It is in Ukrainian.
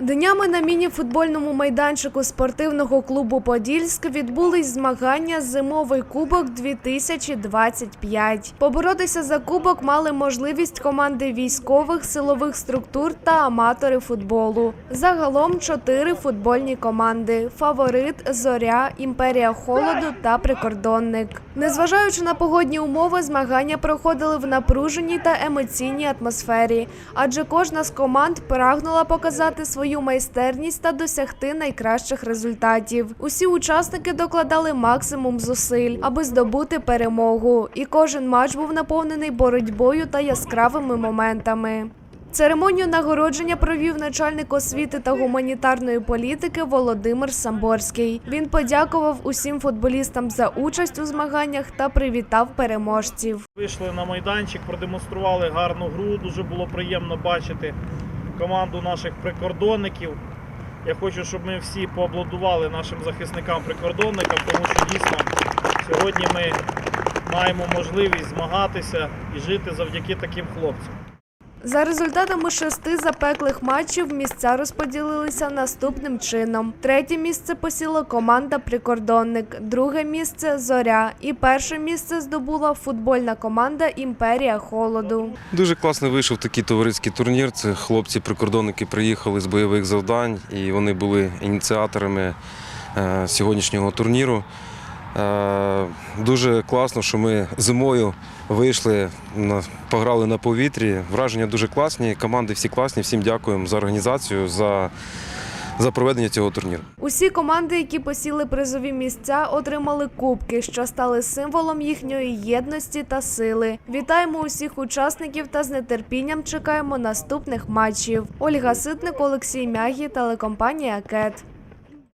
Днями на міні-футбольному майданчику спортивного клубу Подільськ відбулись змагання Зимовий кубок 2025. Поборотися за кубок мали можливість команди військових, силових структур та аматори футболу. Загалом чотири футбольні команди: Фаворит, Зоря, Імперія Холоду та Прикордонник. Незважаючи на погодні умови, змагання проходили в напруженій та емоційній атмосфері, адже кожна з команд прагнула показати свою майстерність та досягти найкращих результатів. Усі учасники докладали максимум зусиль, аби здобути перемогу, і кожен матч був наповнений боротьбою та яскравими моментами. Церемонію нагородження провів начальник освіти та гуманітарної політики Володимир Самборський. Він подякував усім футболістам за участь у змаганнях та привітав переможців. Вийшли на майданчик, продемонстрували гарну гру. Дуже було приємно бачити команду наших прикордонників. Я хочу, щоб ми всі поаплодували нашим захисникам-прикордонникам, тому що дійсно сьогодні ми маємо можливість змагатися і жити завдяки таким хлопцям. За результатами шести запеклих матчів місця розподілилися наступним чином: третє місце посіла команда Прикордонник, друге місце Зоря і перше місце здобула футбольна команда Імперія Холоду. Дуже класно вийшов такий товариський турнір. Це хлопці-прикордонники приїхали з бойових завдань і вони були ініціаторами е, сьогоднішнього турніру. Е, Дуже класно, що ми зимою вийшли, пограли на повітрі. Враження дуже класні. Команди всі класні. Всім дякуємо за організацію, за, за проведення цього турніру. Усі команди, які посіли призові місця, отримали кубки, що стали символом їхньої єдності та сили. Вітаємо усіх учасників та з нетерпінням чекаємо наступних матчів. Ольга Ситник, Олексій Мягі, телекомпанія Кет.